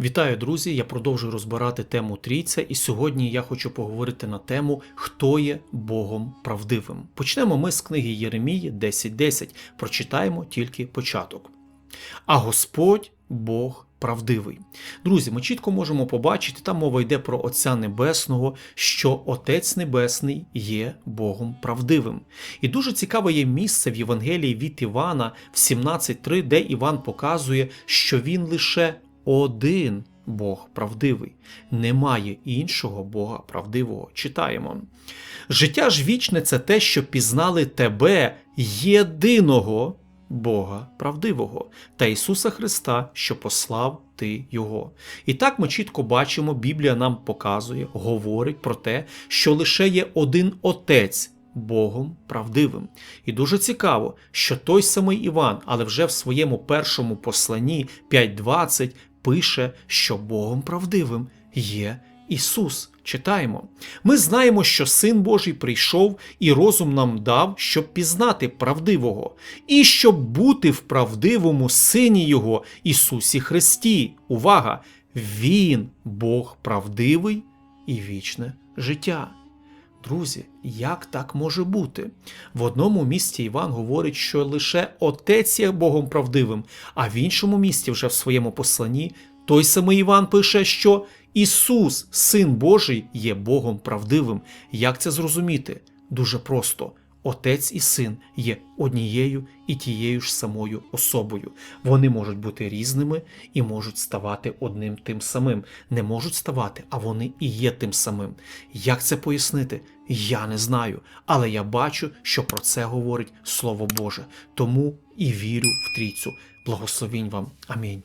Вітаю, друзі! Я продовжую розбирати тему трійця, і сьогодні я хочу поговорити на тему, хто є Богом правдивим. Почнемо ми з книги Єремії 10.10. Прочитаємо тільки початок. А Господь Бог правдивий. Друзі, ми чітко можемо побачити, там мова йде про Отця Небесного, що Отець Небесний є Богом правдивим. І дуже цікаве є місце в Євангелії від Івана в 17.3, де Іван показує, що він лише один Бог правдивий, немає іншого Бога правдивого. Читаємо. Життя ж вічне це те, що пізнали тебе, єдиного Бога правдивого та Ісуса Христа, що послав ти Його. І так ми чітко бачимо, Біблія нам показує, говорить про те, що лише є один Отець. Богом правдивим. І дуже цікаво, що той самий Іван, але вже в своєму першому посланні 5.20 пише, що Богом правдивим є Ісус. Читаємо. Ми знаємо, що Син Божий прийшов і розум нам дав, щоб пізнати правдивого, і щоб бути в правдивому Сині Його Ісусі Христі. Увага! Він Бог правдивий і вічне життя. Друзі, як так може бути? В одному місці Іван говорить, що лише Отець є Богом правдивим, а в іншому місці, вже в своєму посланні, той самий Іван пише, що Ісус, Син Божий, є Богом правдивим. Як це зрозуміти? Дуже просто. Отець і син є однією і тією ж самою особою. Вони можуть бути різними і можуть ставати одним тим самим. Не можуть ставати, а вони і є тим самим. Як це пояснити? Я не знаю, але я бачу, що про це говорить Слово Боже. Тому і вірю в трійцю. Благословінь вам. Амінь.